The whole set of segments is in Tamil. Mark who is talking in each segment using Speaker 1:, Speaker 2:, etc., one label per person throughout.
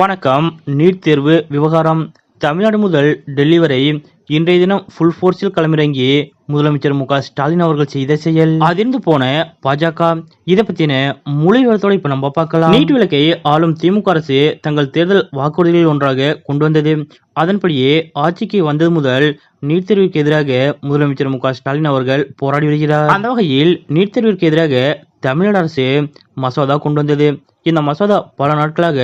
Speaker 1: வணக்கம். நீட் தேர்வு விவகாரம். தமிழ்நாடு முதல் டெல்லி வரை இன்றைய தினம் ஃபுல் ஃபோர்ஸில் களமிறங்கி முதலமைச்சர் மு ஸ்டாலின் அவர்கள் செய்த செயல். அதிர்ந்து போன பாஜக. இதை பத்தின முழு விவரத்தோட இப்ப நம்ம பார்க்கலாம். நீட் விளக்கை ஆளும் திமுக அரசு தங்கள் தேர்தல் வாக்குறுதிகளில் ஒன்றாக கொண்டு வந்தது. அதன்படியே ஆட்சிக்கு வந்தது முதல் நீட் தேர்விற்கு எதிராக முதலமைச்சர் மு ஸ்டாலின் அவர்கள் போராடி வருகிறார். அந்த வகையில் நீட் தேர்விற்கு எதிராக தமிழ்நாடு அரசு மசோதா கொண்டு வந்தது. இந்த மசோதா பல நாட்களாக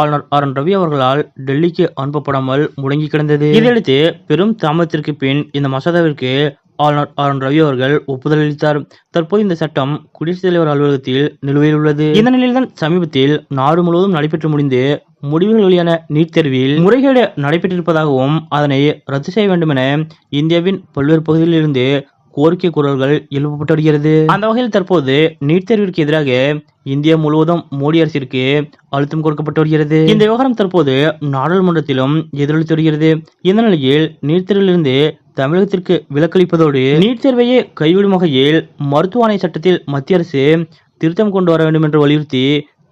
Speaker 1: ஆளுநர் ஆர் என் ரவி அவர்களால் டெல்லிக்கு அனுப்பப்படாமல் முடங்கி கிடந்தது. இதையடுத்து பெரும் தாமதத்திற்கு பின் இந்த மசோதாவிற்கு ஆளுநர் ஆர் என் ரவி அவர்கள் ஒப்புதல் அளித்தார் தற்போது இந்த சட்டம் குடியரசுத் தலைவர் அலுவலகத்தில் நிலுவையில் உள்ளது. இந்த நிலையில்தான் சமீபத்தில் நாடு முழுவதும் நடைபெற்று முடிந்து முடிவுகள் வெளியான நீட் தேர்வில் முறைகேடு நடைபெற்றிருப்பதாகவும் அதனை ரத்து செய்ய வேண்டும் என இந்தியாவின் பல்வேறு பகுதிகளில் இருந்து கோரிக்கை குரல்கள் எழுப்பப்பட்டு வருகிறது அந்த வகையில் தற்போது நீட் தேர்விற்கு எதிராக இந்தியா முழுவதும் மோடி அரசிற்கு அழுத்தம் கொடுக்கப்பட்டு வருகிறது. இந்த விவகாரம் தற்போது நாடாளுமன்றத்திலும் எதிரொலித்து வருகிறது. இந்த நிலையில் நீட் தேர்விலிருந்து தமிழகத்திற்கு விலக்களிப்பதோடு நீட் தேர்வையே கைவிடும் வகையில் மருத்துவ ஆணைய சட்டத்தில் மத்திய அரசு திருத்தம் கொண்டு வர வேண்டும் என்று வலியுறுத்தி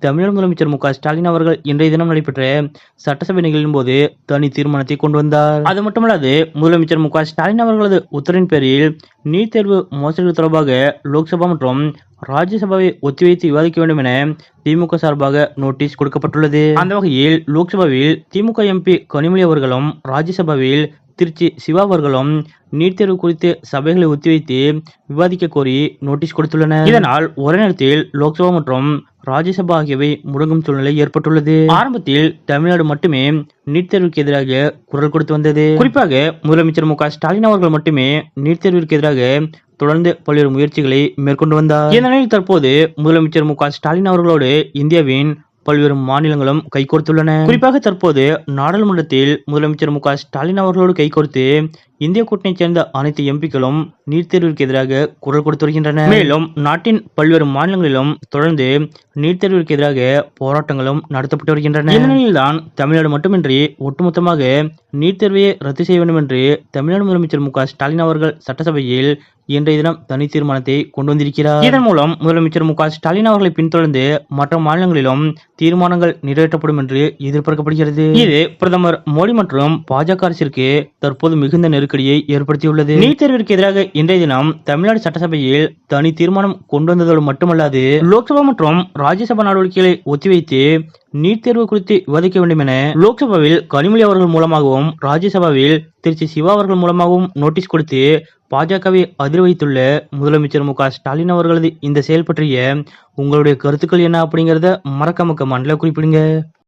Speaker 1: தமிழக முதலமைச்சர் மு க ஸ்டாலின் அவர்கள் இன்றைய தினம் நடைபெற்ற சட்டசபை நிகழ்வின் போது தனி தீர்மானத்தை கொண்டு வந்தார். அது மட்டுமல்லாது முதலமைச்சர் மு க ஸ்டாலின் அவர்களது உத்தரவின் பேரில் நீட் தேர்வு மோசடி தொடர்பாக லோக்சபா மற்றும் ராஜ்யசபாவை ஒத்திவைத்து விவாதிக்க வேண்டும் என திமுக சார்பாக நோட்டீஸ் கொடுக்கப்பட்டுள்ளது. அந்த வகையில் லோக்சபாவில் திமுக எம்பி கனிமொழி அவர்களும் ராஜ்யசபாவில் திருச்சி சிவா அவர்களும் நீட் தேர்வு குறித்து சபைகளை ஒத்திவைத்து விவாதிக்க கோரி நோட்டீஸ் கொடுத்துள்ளனர். இதனால் ஒரே நேரத்தில் லோக்சபா மற்றும் ராஜ்யசபா ஆகியவை முடங்கும் சூழ்நிலை ஏற்பட்டுள்ளது. ஆரம்பத்தில் தமிழ்நாடு மட்டுமே நீட் தேர்வுக்கு எதிராக குரல் கொடுத்து வந்தது. குறிப்பாக முதலமைச்சர் மு ஸ்டாலின் அவர்கள் மட்டுமே நீட் தேர்விற்கு எதிராக தொடர்ந்து பல்வேறு முயற்சிகளை மேற்கொண்டு வந்தார். இந்த நிலையில் தற்போது முதலமைச்சர் மு ஸ்டாலின் அவர்களோடு இந்தியாவின் பல்வேறு மாநிலங்களும் கைகோர்த்துள்ளன. குறிப்பாக தற்போது நாடாளுமன்றத்தில் முதலமைச்சர் மு க ஸ்டாலின் அவர்களோடு கைகோர்த்து இந்திய கூட்டணியைச் சேர்ந்த அனைத்து எம்பிக்களும் நீட் தேர்விற்கு எதிராக குரல் கொடுத்து வருகின்றனர். மேலும் நாட்டின் பல்வேறு மாநிலங்களிலும் தொடர்ந்து நீட் தேர்விற்கு எதிராக போராட்டங்களும் நடத்தப்பட்டு வருகின்றன. இந்நிலையில்தான் தமிழ்நாடு மட்டுமின்றி ஒட்டுமொத்தமாக நீட் தேர்வையை ரத்து செய்ய வேண்டும் என்று தமிழ்நாடு முதலமைச்சர் மு ஸ்டாலின் அவர்கள் சட்டசபையில் இன்றைய தினம் தனி தீர்மானத்தை கொண்டு வந்திருக்கிறார். இதன் மூலம் முதலமைச்சர் மு ஸ்டாலின் அவர்களை பின்தொடர்ந்து மற்ற மாநிலங்களிலும் தீர்மானங்கள் நிறைவேற்றப்படும் என்று எதிர்பார்க்கப்படுகிறது. இது பிரதமர் மோடி மற்றும் பாஜக அரசிற்கு தற்போது மிகுந்த நெருக்கடியை ஏற்படுத்தியுள்ளது. நீட் தேர்விற்கு எதிராக இன்றைய தினம் தமிழ்நாடு சட்டசபையில் தனி தீர்மானம் கொண்டு வந்ததோடு மட்டுமல்லாது லோக்சபா மற்றும் ராஜ்யசபா நடவடிக்கைகளை ஒத்திவைத்து நீட் தேர்வு குறித்து விவாதிக்க வேண்டும் என லோக்சபாவில் கனிமொழி அவர்கள் மூலமாகவும் ராஜ்யசபாவில் திருச்சி சிவா அவர்கள் மூலமாகவும் நோட்டீஸ் கொடுத்து பாஜகவை அதிர் வைத்துள்ள முதலமைச்சர் மு. ஸ்டாலின் அவர்களது இந்த செயல் பற்றிய உங்களுடைய கருத்துக்கள் என்ன அப்படிங்கறத மக்க மண்டல குறிப்பிடுங்க.